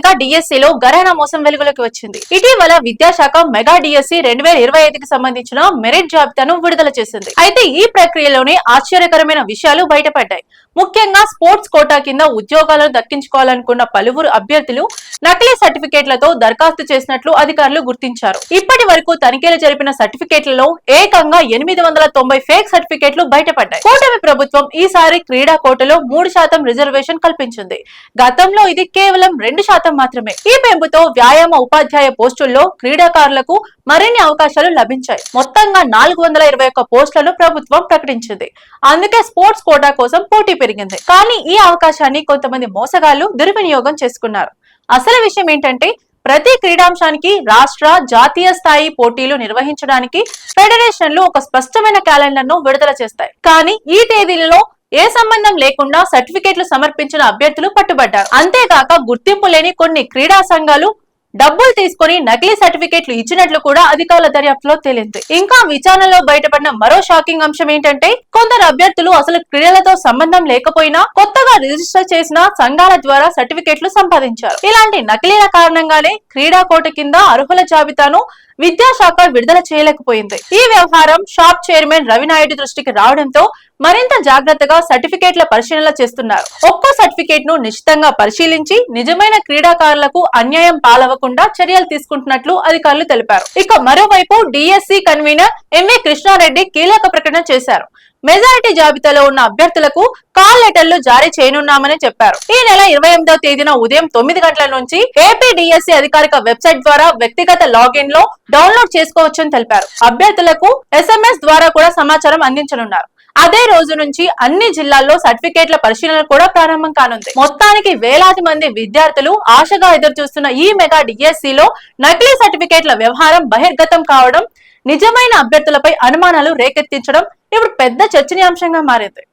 Mega డిఎస్సిలో గరానా మోసం వెలుగులోకి వచ్చింది. ఇటీవల విద్యాశాఖ మెగా డిఎస్సి రెండు వేల ఇరవై ఐదుకి సంబంధించిన మెరిట్ జాబితాను విడుదల చేసింది. అయితే ఈ ప్రక్రియలోనే ఆశ్చర్యకరమైన విషయాలు బయటపడ్డాయి. ముఖ్యంగా స్పోర్ట్స్ కోటా కింద ఉద్యోగాలను దక్కించుకోవాలనుకున్న పలువురు అభ్యర్థులు నకిలీ సర్టిఫికేట్లతో దరఖాస్తు చేసినట్లు అధికారులు గుర్తించారు. ఇప్పటి వరకు తనిఖీలు జరిపిన సర్టిఫికేట్లలో ఏకంగా ఎనిమిది వందల తొంభై ఫేక్ సర్టిఫికేట్లు బయటపడ్డాయి. కూటమి ప్రభుత్వం ఈసారి క్రీడా కోటలో మూడు శాతం రిజర్వేషన్ కల్పించింది. గతంలో ఇది కేవలం రెండు శాతం మాత్రమే. ఈ పెంపుతో వ్యాయామ ఉపాధ్యాయ పోస్టుల్లో క్రీడాకారులకు మరిన్ని అవకాశాలు లభించాయి. మొత్తంగా నాలుగు వందల ఇరవై ఒక్క పోస్టులను ప్రభుత్వం ప్రకటించింది. అందుకే స్పోర్ట్స్ కోటా కోసం పోటీ పెరిగింది. కానీ ఈ అవకాశాన్ని కొంతమంది మోసగాళ్ళు దుర్వినియోగం చేసుకున్నారు. అసలు విషయం ఏంటంటే ప్రతి క్రీడాంశానికి రాష్ట్ర జాతీయ స్థాయి పోటీలు నిర్వహించడానికి ఫెడరేషన్లు ఒక స్పష్టమైన క్యాలెండర్ను విడుదల చేస్తాయి. కానీ ఈ తేదీలలో ఏ సంబంధం లేకుండా సర్టిఫికేట్లు సమర్పించిన అభ్యర్థులు పట్టుబడ్డారు. అంతేకాక గుర్తింపు లేని కొన్ని క్రీడా సంఘాలు డబ్బులు తీసుకుని నకిలీ సర్టిఫికేట్లు ఇచ్చినట్లు కూడా అధికారుల దర్యాప్తులో తేలింది. ఇంకా విచారణలో బయటపడిన మరో షాకింగ్ అంశం ఏంటంటే కొందరు అభ్యర్థులు అసలు క్రీడలతో సంబంధం లేకపోయినా కొత్తగా రిజిస్టర్ చేసిన సంఘాల ద్వారా సర్టిఫికేట్లు సంపాదించారు. ఇలాంటి నకిలీల కారణంగానే క్రీడా కోట కింద అర్హుల జాబితాను విద్యాశాఖ విడుదల చేయలేకపోయింది. ఈ వ్యవహారం షాప్ చైర్మన్ రవినాయుడు దృష్టికి రావడంతో మరింత జాగ్రత్తగా సర్టిఫికేట్ల పరిశీలన చేస్తున్నారు. ఒక్కో సర్టిఫికేట్ను నిశ్చితంగా పరిశీలించి నిజమైన క్రీడాకారులకు అన్యాయం పాలవకుండా చర్యలు తీసుకుంటున్నట్లు అధికారులు తెలిపారు. ఇక మరోవైపు డిఎస్సి కన్వీనర్ ఎంవి కృష్ణారెడ్డి కీలక ప్రకటన చేశారు. మెజారిటీ జాబితాలో ఉన్న అభ్యర్థులకు కాల్ లెటర్లు జారీ చేయనున్నామని చెప్పారు. ఈ నెల ఇరవై ఎనిమిదవ తేదీన ఉదయం తొమ్మిది గంటల నుంచి ఏపీ డిఎస్సి అధికారిక వెబ్సైట్ ద్వారా వ్యక్తిగత లాగిన్లో డౌన్లోడ్ చేసుకోవచ్చని తెలిపారు. అభ్యర్థులకు ఎస్ఎంఎస్ ద్వారా కూడా సమాచారం అందించనున్నారు. అదే రోజు నుంచి అన్ని జిల్లాల్లో సర్టిఫికేట్ల పరిశీలన కూడా ప్రారంభం కానుంది. మొత్తానికి వేలాది మంది విద్యార్థులు ఆశగా ఎదురు చూస్తున్న ఈ మెగా డిఎస్సి లో నకిలీ సర్టిఫికేట్ల వ్యవహారం బహిర్గతం కావడం నిజమైన అభ్యర్థులపై అనుమానాలు రేకెత్తించడం ఇప్పుడు పెద్ద చర్చనీయాంశంగా మారింది.